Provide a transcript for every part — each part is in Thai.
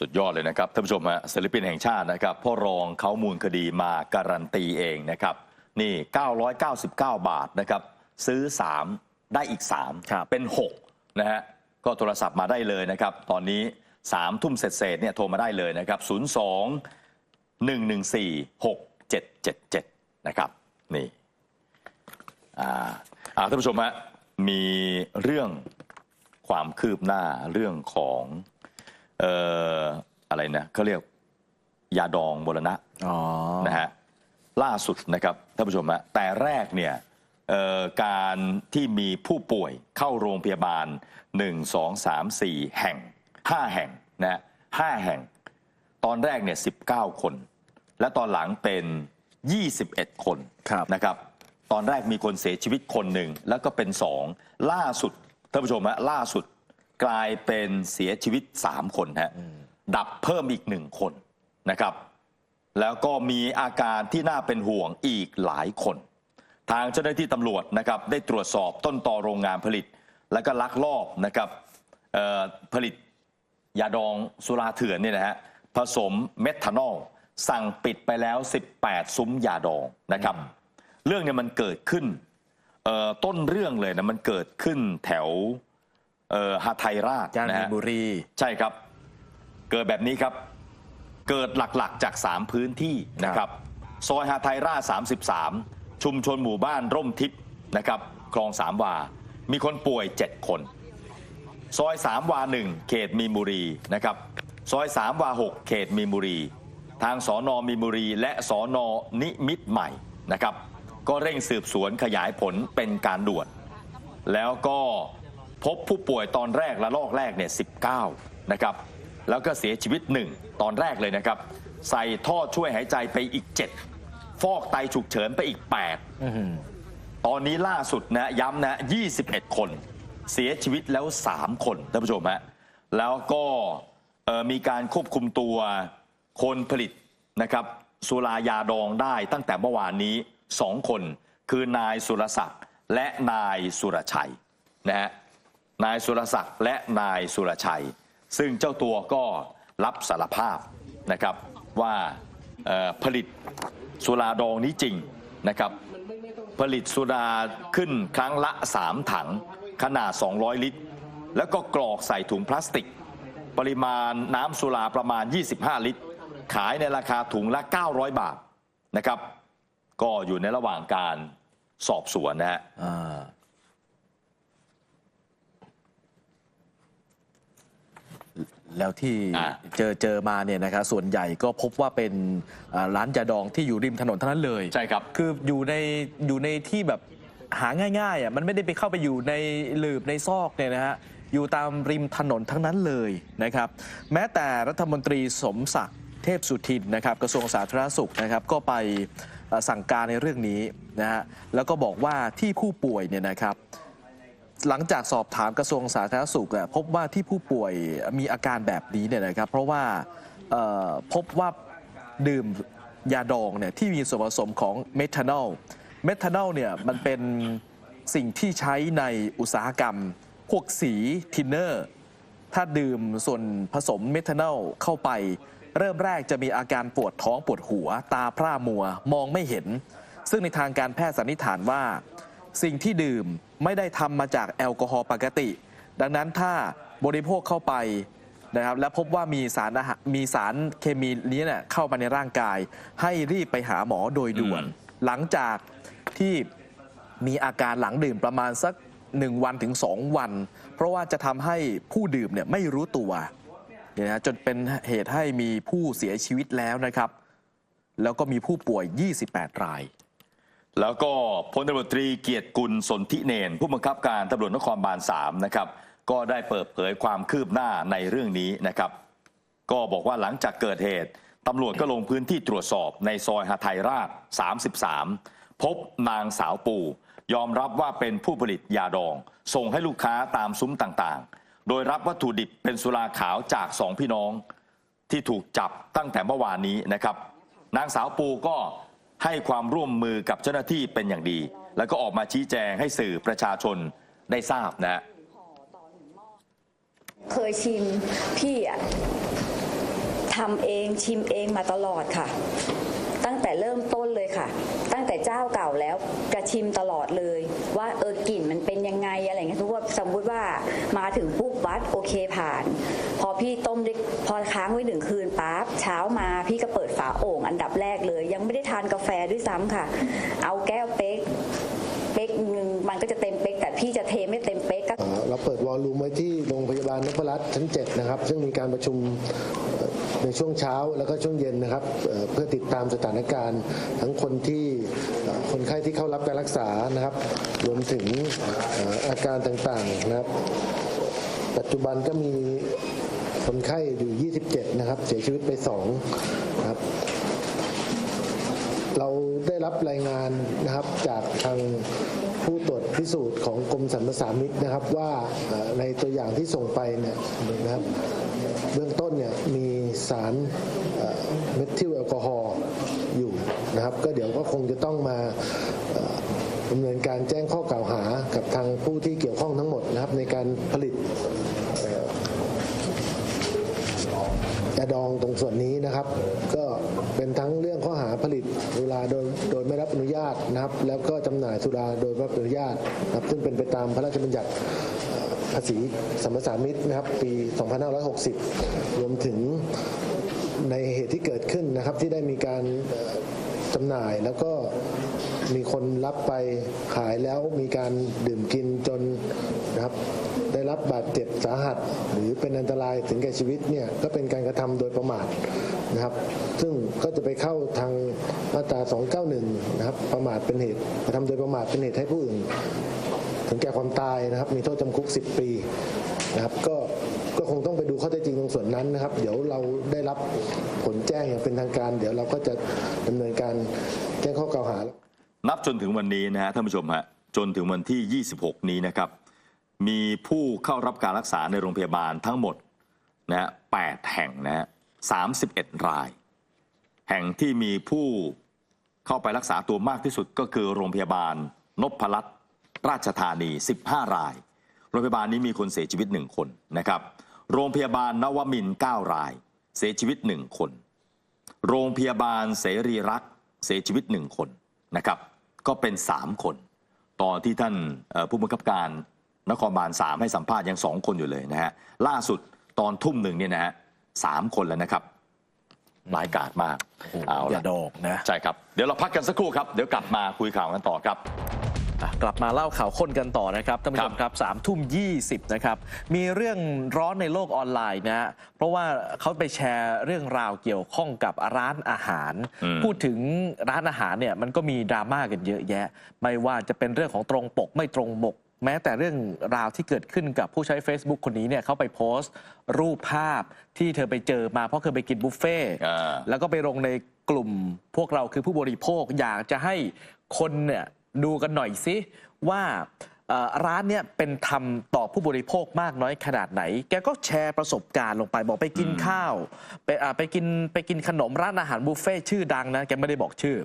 สุดยอดเลยนะครับท่านผู้ชมฮะศิลปินแห่งชาตินะครับพ่อรองเขามูลคดีมาการันตีเองนะครับ นี่ 999 บาทนะครับซื้อ 3 ได้อีกครับ3เป็น 6 นะฮะก็โทรศัพท์มาได้เลยนะครับ ตอนนี้3ทุ่มเสร็จๆเนี่ยโทรมาได้เลยนะครับ 02 114 6777 นะครับ นี่อ่าอ่าท่านผู้ชมฮะมีเรื่องความคืบหน้าเรื่องของ เอ่ออะไรนะเขาเรียกยาดองบรณะอ๋อ นะฮะล่าสุดนะครับท่านผู้ชมฮะแต่แรกเนี่ยเอ่อการที่มีผู้ป่วยเข้าโรงพยาบาล 1 2 3 4 แห่ง 5 แห่งนะฮะ5แห่ง ตอนแรกเนี่ย19 คน และตอนหลังเป็น 21 คนครับ นะครับ ตอนแรกมีคนเสียชีวิตคนหนึ่งแล้วก็เป็นสองล่าสุดท่านผู้ชมฮะล่าสุด กลายเป็นเสียชีวิต 3 คนฮะดับเพิ่มอีกหนึ่งคนนะครับ แล้วก็มีอาการที่น่าเป็นห่วงอีกหลายคน ทางเจ้าหน้าที่ตำรวจนะครับได้ตรวจสอบต้นตอโรงงานผลิต และก็ลักลอบนะครับเอ่อผลิตยาดองสุราเถื่อนเนี่ยนะฮะผสมเมทานอลสั่งปิดไปแล้ว 18 ซุ้มยาดองนะครับ เรื่องเนี่ยมันเกิดขึ้นเอ่อต้นเรื่องเลยนะมันเกิดขึ้นแถว เอ่อหาไทยราชย่านนะมีฮะนบุรี ใช่ครับ เกิดแบบนี้ครับ เกิดหลักๆจาก 3 พื้นที่นะครับซอยหาไทยราช33 ชุมชนหมู่บ้านร่มทิพย์นะครับคลองสามวา มีคนป่วย 7 คน ซอยสามวาหนึ่งเขตมีนบุรีนะครับ ซอยสามวาหกเขตมีนบุรี ทางสอนอมีนบุรี และสอนอนิมิตรใหม่นะครับ ก็เร่งสืบสวนขยายผลเป็นการด่วน แล้วก็ พบผู้ป่วยตอนแรกและลอกแรกเนี่ย19 นะครับ แล้วก็เสียชีวิตหนึ่งตอนแรกเลยนะครับ ใส่ท่อช่วยหายใจไปอีก 7 ฟอกไตฉุกเฉินไปอีก 8 ตอนนี้ล่าสุดนะย้ำนะ 21 คน เสียชีวิตแล้ว 3 คนท่านผู้ชมฮะแล้วก็มีการควบคุมตัวคนผลิตนะครับสุรายาดองได้ตั้งแต่เมื่อวานนี้ 2 คน คือนายสุรศักดิ์และนายสุรชัยนะฮะ นายสุรศักดิ์และนายสุรชัย ซึ่งเจ้าตัวก็รับสารภาพนะครับว่าผลิตสุราดองนี้จริงนะครับผลิตสุราขึ้นครั้งละ 3 ถังขนาด 200 ลิตร แล้วก็กรอกใส่ถุงพลาสติก ปริมาณน้ำสุราประมาณ 25 ลิตร ขายในราคาถุงละ 900 บาทนะครับ ก็อยู่ในระหว่างการสอบสวนนะฮะ อ่า แล้วที่อ่าเจอเจอมาเนี่ยนะครับส่วนใหญ่ก็พบว่าเป็นอ่าร้านยาดองที่อยู่ริมถนนเท่านั้นเลย ใช่ครับ คืออยู่ในอยู่ในที่แบบหาง่ายๆอะมันไม่ได้ไปเข้าไปอยู่ในหลืบในซอกเนี่ยนะฮะอยู่ตามริมถนนทั้งนั้นเลยนะครับ แม้แต่รัฐมนตรีสมศักดิ์เทพสุทินนะครับ กระทรวงสาธารณสุขนะครับก็ไปเอ่อสั่งการในเรื่องนี้นะฮะแล้วก็บอกว่าที่ผู้ป่วยเนี่ยนะครับ หลังจากสอบถามกระทรวงสาธารณสุขพบว่าที่ผู้ป่วยมีอาการแบบนี้เนี่ยนะครับ เพราะว่าพบว่าดื่มยาดองเนี่ยที่มีส่วนผสมของเมทานอล เมทานอลเนี่ยมันเป็นสิ่งที่ใช้ในอุตสาหกรรม พวกสีทินเนอร์ ถ้าดื่มส่วนผสมเมทานอลเข้าไป เริ่มแรกจะมีอาการปวดท้องปวดหัว ตาพร่ามัวมองไม่เห็น ซึ่งในทางการแพทย์สันนิษฐานว่า สิ่งที่ดื่ม ไม่ได้ทำมาจากแอลกอฮอล์ปกติ ดังนั้นถ้าบริโภคเข้าไปนะครับและพบว่ามีสารอาหารมีสารเคมีนี้เนี่ยเข้ามาในร่างกาย ให้รีบไปหาหมอโดยด่วนอืมหลังจากที่มีอาการหลังดื่มประมาณสัก 1 วันถึง 2 วัน เพราะว่าจะทำให้ผู้ดื่มเนี่ยไม่รู้ตัวเนี่ยนะจนเป็นเหตุให้มีผู้เสียชีวิตแล้วนะครับ แล้วก็มีผู้ป่วย 28 ราย แล้วก็พลตำรวจตรีเกียรติกุลสนธิเนน ผู้บังคับการตำรวจนครบาล3นะครับก็ได้เปิดเผยความคืบหน้าในเรื่องนี้นะครับ ก็บอกว่าหลังจากเกิดเหตุตำรวจก็ลงพื้นที่ตรวจสอบในซอยหาไทยราช 33 พบนางสาวปูยอมรับว่าเป็นผู้ผลิตยาดอง ส่งให้ลูกค้าตามซุ้มต่างๆ โดยรับวัตถุดิบเป็นสุราขาวจากสองพี่น้องที่ถูกจับตั้งแต่เมื่อวานนี้นะครับ นางสาวปูก็ ให้ความร่วมมือกับเจ้าหน้าที่เป็นอย่างดี แล้วก็ออกมาชี้แจงให้สื่อประชาชนได้ทราบนะฮะเคยชิมพี่อะทำเองชิมเองมาตลอดค่ะ แต่เริ่มต้นเลยค่ะ ตั้งแต่เจ้าเก่าแล้วกระชิมตลอดเลย ว่าเออกลิ่นมันเป็นยังไงอะไรเงี้ยทุกว่าสมมติว่ามาถึงปุ๊บวัดโอเคผ่าน พอพี่ต้มได้พอค้างไว้หนึ่งคืนปั๊บเช้ามาพี่ก็เปิดฝาโอ่งอันดับแรกเลย ยังไม่ได้ทานกาแฟด้วยซ้ำค่ะ เอาแก้วเป๊กเป๊กหนึ่งมันก็จะเต็มเป๊กแต่พี่จะเทไม่เต็มเป๊กก็ เราเปิดวอลลุ่มไว้ที่โรงพยาบาลนพรัตน์ชั้น 7 นะครับ ซึ่งมีการประชุมในช่วงเช้าแล้วก็ช่วงเย็นนะครับเพื่อติดตามสถานการณ์ ทั้งคนที่คนไข้ที่เข้ารับการรักษานะครับ รวมถึงเอ่ออาการต่างๆนะครับ ปัจจุบันก็มีคนไข้อยู่ 27 นะครับ เสียชีวิตไป2นะครับ เราได้รับรายงานนะครับจากทาง ผู้ตรวจพิสูจน์ของกรมสรรพสามิตนะครับว่าในตัวอย่างที่ส่งไปเนี่ยนะครับเบื้องต้นเนี่ยมีสารเมทิลแอลกอฮอล์อยู่นะครับ ก็เดี๋ยวก็คงจะต้องมาดำเนินการแจ้งข้อกล่าวหากับทางผู้ที่เกี่ยวข้องทั้งหมดนะครับในการผลิต ยาดองตรงส่วนนี้นะครับ ก็เป็นทั้งเรื่องข้อหาผลิตสุราโดยโดยไม่รับอนุญาตนะครับ แล้วก็จำหน่ายสุราโดยไม่รับอนุญาตนะครับ ซึ่งเป็นไปตามพระราชบัญญัติภาษีสัมปทานมิตรนะครับ ปี 2560 รวมถึงในเหตุที่เกิดขึ้นนะครับที่ได้มีการจำหน่ายแล้วก็มีคนรับไปขายแล้วมีการดื่มกินจนนะครับ บบาดเจ็บสาหัส หรือเป็นอันตรายถึงแก่ชีวิตเนี่ยก็เป็นการกระทำโดยประมาทนะครับ ซึ่งก็จะไปเข้าทางมาตรา 291 นะครับ ประมาทเป็นเหตุกระทำโดยประมาทเป็นเหตุให้ผู้อื่น ถึงแก่ความตายนะครับ มีโทษจำคุก 10 ปีนะครับก็ก็คงต้องไปดูข้อเท็จจริงตรงส่วนนั้นนะครับ เดี๋ยวเราได้รับผลแจ้งอย่างเป็นทางการ เดี๋ยวเราก็จะดำเนินการแจ้งข้อกล่าวหา นับจนถึงวันนี้นะฮะท่านผู้ชมฮะจนถึงวันที่ 26 นี้นะครับ มีผู้เข้ารับการรักษาในโรงพยาบาลทั้งหมดนะฮะ8แห่งนะฮะ31ราย แห่งที่มีผู้เข้าไปรักษาตัวมากที่สุดก็คือโรงพยาบาลนพรัตน์ราชธานี 15 ราย โรงพยาบาลนี้มีคนเสียชีวิต 1 คนนะครับ โรงพยาบาลนวมินทร์9ราย เสียชีวิต 1 คน โรงพยาบาลเสรีรักเสียชีวิต 1 คนนะครับ ก็เป็น 3 คน ตอนที่ท่านผู้บังคับการ นครบาล3ให้สัมภาษณ์ยังสองคนอยู่เลยนะฮะล่าสุดตอนทุ่มหนึ่งเนี่ยนะฮะสามคนแล้วนะครับหลายกาดมากเอาอย่าละดองนะใช่ครับ เดี๋ยวเราพักกันสักครู่ครับ เดี๋ยวกลับมาคุยข่าวกันต่อครับอะกลับมาเล่าข่าวข้นกันต่อนะครับท่านผู้ชมครับสามทุ่มยีนะครับ มีเรื่องร้อนในโลกออนไลน์นะฮะเพราะว่าเขาไปแชร์เรื่องราวเกี่ยวข้องกับร้านอาหารอืมพูดถึงร้านอาหารเนี่ยมันก็มีดราม่ากันเยอะแยะ ไม่ว่าจะเป็นเรื่องของตรงปกไม่ตรงปก แม้แต่เรื่องราวที่เกิดขึ้นกับผู้ใช้ Facebook คนนี้เนี่ยเขาไปโพสต์ รูปภาพที่เธอไปเจอมาเพราะเคยไปกินบุฟเฟ่ต์อ่า แล้วก็ไปลงในกลุ่มพวกเราคือผู้บริโภคอยากจะให้คนเนี่ยดูกันหน่อยสิว่าเอ่อร้านเนี่ยเป็นธรรมต่อผู้บริโภคมากน้อยขนาดไหน แกก็แชร์ประสบการณ์ลงไปบอกไปกินข้าว ไปอ่าไปกินไปกินขนมร้านอาหารบุฟเฟ่ต์ชื่อดังนะแกไม่ได้บอกชื่อ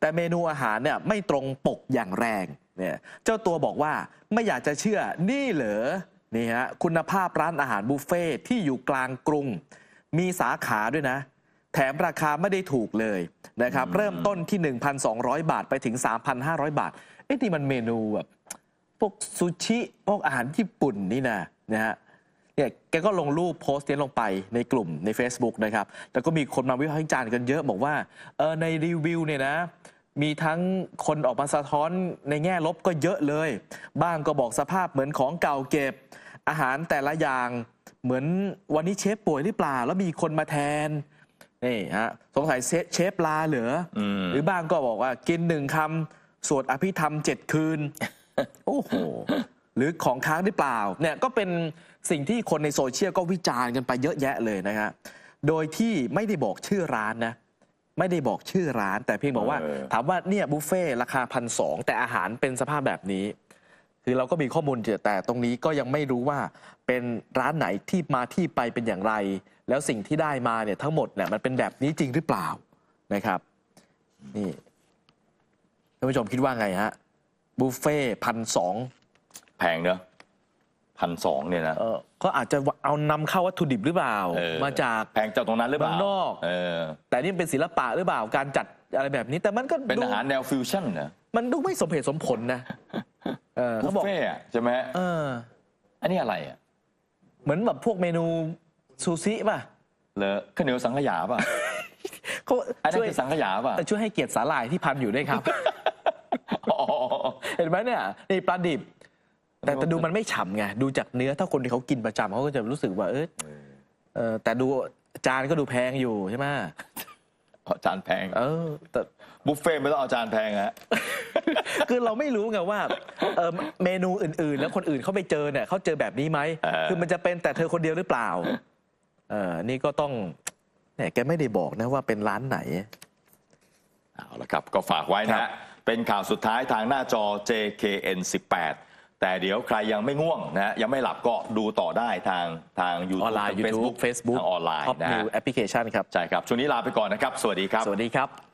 แต่เมนูอาหารเนี่ยไม่ตรงปกอย่างแรง เนี่ยเจ้าตัวบอกว่าไม่อยากจะเชื่อนี่เหรอนี่ฮะคุณภาพร้านอาหารบุฟเฟ่ต์ที่อยู่กลางกรุง มีสาขาด้วยนะ แถมราคาไม่ได้ถูกเลยนะครับเริ่มต้นที่ 1,200 บาทไปถึง 3,500 บาทเอ๊ะนี่มันเมนูแบบพวกซูชิพวกอาหารญี่ปุ่นนี่นะนะฮะเนี่ยแกก็ลงรูปโพสต์นี้ลงไปในกลุ่มใน Facebook นะครับ แล้วก็มีคนมาวิพากษ์วิจารณ์กันเยอะบอกว่าเออในรีวิวเนี่ยนะ มีทั้งคนออกมาสะท้อนในแง่ลบก็เยอะเลย บ้างก็บอกสภาพเหมือนของเก่าเก็บ อาหารแต่ละอย่างเหมือนวันนี้เชฟป่วยหรือเปล่า แล้วมีคนมาแทนนี่ฮะสงสัยเชฟเชฟลาเหลืออมหรือบ้างก็บอกว่ากินหนึ่งคำสวดอภิธรรมเจ็ดคืน โอ้โหหรือของค้างหรือเปล่าเนี่ยก็เป็นสิ่งที่คนในโซเชียลก็วิจารณ์กันไปเยอะแยะเลยนะฮะโดยที่ไม่ได้บอกชื่อร้านนะ ไม่ได้บอกชื่อร้าน แต่เพียงบอกว่า เออ ถามว่าเนี่ยบุฟเฟ่ต์ราคาพันสองแต่อาหารเป็นสภาพแบบนี้ คือเราก็มีข้อมูลเยอะแต่ตรงนี้ก็ยังไม่รู้ว่าเป็นร้านไหนที่มาที่ไปเป็นอย่างไร แล้วสิ่งที่ได้มาเนี่ยทั้งหมดเนี่ยมันเป็นแบบนี้จริงหรือเปล่านะครับ นี่ท่านผู้ชมคิดว่าไงฮะบุฟเฟ่พันสองแพงเนอะ พันสองเนี่ยนะเออก็อาจจะเอานำเข้าวัตถุดิบหรือเปล่า เออมาจาก แพงจากตรงนั้นหรือเปล่าเมืองนอก เออแต่นี่เป็นศิลปะหรือเปล่าการจัดอะไรแบบนี้ แต่มันก็เป็นดูอาหารแนวฟิวชั่นนะมันดูไม่สมเหตุสมผลนะเออบุเขาฟบอกเฟ่ต์อะใช่ไหมเออ อันนี้อะไรอะเหมือนแบบพวกเมนูซูชิป่ะเลอะข้าวเหนียวสังขยาป่ะเขาอันนั้นช่วยคือสังขยาป่ะช่วยให้เกียรติสาหร่ายที่พันอยู่ด้วยครับ อ๋อ เห็นไหมเนี่ยนี่ปลาดิบ แต่แต่ดูมันไม่ฉ่ำไงดูจากเนื้อถ้าคนที่เขากินประจำเขาก็จะรู้สึกว่าเออเออแต่ดูจานก็ดูแพงอยู่ใช่ไหมเอาจานแพง เออแต่ บุฟเฟ่ต์ไม่ต้องเอาจานแพงฮะ คือเราไม่รู้ไงว่าเออเมนูอื่นๆ แล้วคนอื่นเขาไปเจอเนี่ยเขาเจอแบบนี้ไหมเออ คือมันจะเป็นแต่เธอคนเดียวหรือเปล่า เออนี่ก็ต้องเนี่ยแกไม่ได้บอกนะว่าเป็นร้านไหน เอาละครับ ก็ฝากไว้นะครัฮะบเป็นข่าวสุดท้ายทางหน้าจอ JKN 18 แต่เดี๋ยวใครยังไม่ง่วงนะฮะยังไม่หลับก็ดูต่อได้ทางทางอ YouTube อนไลน์ทาง YouTube Facebook ทางออนไลน์ Top นะ New ฮะ Application ครับ ใช่ครับ ช่วงนี้ลาไปก่อนนะครับ สวัสดีครับ สวัสดีครับ